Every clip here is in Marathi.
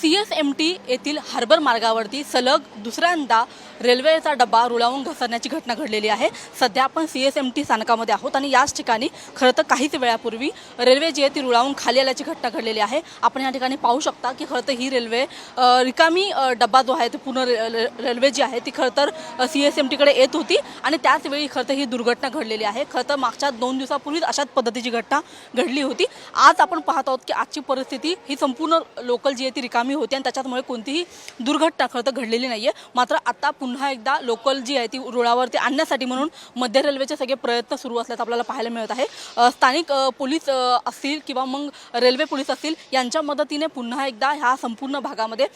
सी एस एम टी येथील हार्बर मार्गावरती सलग दुसऱ्यांदा रेल्वेचा डबा रुळावून घसरण्याची घटना घडलेली आहे. सध्या आपण सी एस एम टी स्थानकामध्ये आहोत आणि याच ठिकाणी खरं तर काहीच वेळापूर्वी रेल्वे जी आहे ती रुळावून खाली आल्याची घटना घडलेली आहे. आपण या ठिकाणी पाहू शकता की खरं तर ही रेल्वे रिकामी डबा जो आहे तो पूर्ण रे- रेल्वे जी आहे ती खरं तर सी एस एम टीकडे येत होती आणि त्याच वेळी खरं तर ही दुर्घटना घडलेली आहे. खरं तर मागच्या दोन दिवसापूर्वीच अशाच पद्धतीची घटना घडली होती. आज आपण पाहत आहोत की आजची परिस्थिती ही संपूर्ण लोकल जी आहे ती रिकामी होती आणि त्याच्यामुळे कोणतीही दुर्घटना खरं तर घडलेली नाही आहे मात्र आता पुन्हा एकदा लोकल जी आहे ती रुळावरती आणण्यासाठी म्हणून मध्य रेल्वेचे सगळे प्रयत्न सुरू असल्याचं आपल्याला पाहायला मिळत आहे. स्थानिक पोलीस असतील किंवा मग रेल्वे पोलीस असतील यांच्या मदतीने पुन्हा एकदा ह्या संपूर्ण भागामध्ये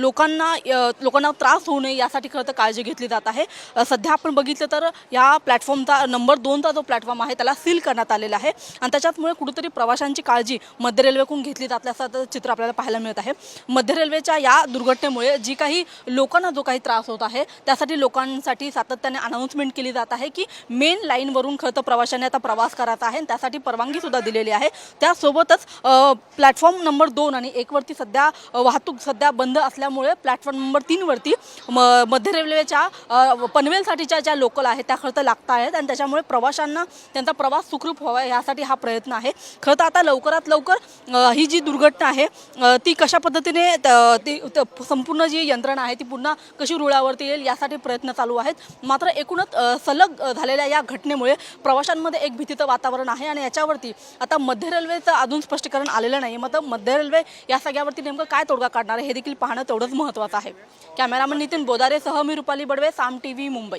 लोकांना लोकांना त्रास होऊ नये यासाठी खरं तर काळजी घेतली जात आहे. सध्या आपण बघितलं तर या प्लॅटफॉर्मचा नंबर दोनचा जो प्लॅटफॉर्म आहे त्याला सील करण्यात आलेला आहे. आणि त्याच्याचमुळे कुठेतरी प्रवाशांची काळजी मध्य रेल्वेकडून घेतली जात असल्याचं चित्र आपल्याला पाहायला मिळत आहे. मध्य रेल्वेच्या या दुर्घटनेमुळे जी काही लोकांना जो काही त्रास होत आहे त्यासाठी लोकांसाठी सातत्याने अनाऊन्समेंट केली जात आहे की मेन लाईनवरून खरं तर प्रवाशांनी आता प्रवास करायचा आहे आणि त्यासाठी परवानगी सुद्धा दिलेली आहे. त्यासोबतच प्लॅटफॉर्म नंबर दोन आणि एकवरती सध्या वाहतूक सध्या बंद असल्यामुळे प्लॅटफॉर्म नंबर तीनवरती म मध्य रेल्वेच्या पनवेलसाठीच्या ज्या लोकल आहेत त्या खरं तर लागत आहेत आणि त्याच्यामुळे प्रवाशांना त्यांचा प्रवास सुखरूप व्हावा यासाठी हा प्रयत्न आहे. खरं तर आता लवकरात लवकर ही जी दुर्घटना आहे ती कशी पद्धतीने त- ती त- संपूर्ण जी यंत्रणा आहे ती पुन्हा कशी रुळावरती येईल यासाठी प्रयत्न चालू आहेत. मात्र एकूणच सलग झालेल्या या घटनेमुळे प्रवाशांमध्ये एक भीतीचं वातावरण आहे आणि याच्यावरती आता मध्य रेल्वेचं अजून स्पष्टीकरण आलेलं नाही. मात्र मध्य रेल्वे या सगळ्यावरती नेमकं काय तोडगा काढणार आहे हे देखील पाहणं तेवढंच महत्त्वाचं आहे. कॅमेरामन नितीन बोदारेसह मी रुपाली बडवे साम टी व्ही मुंबई.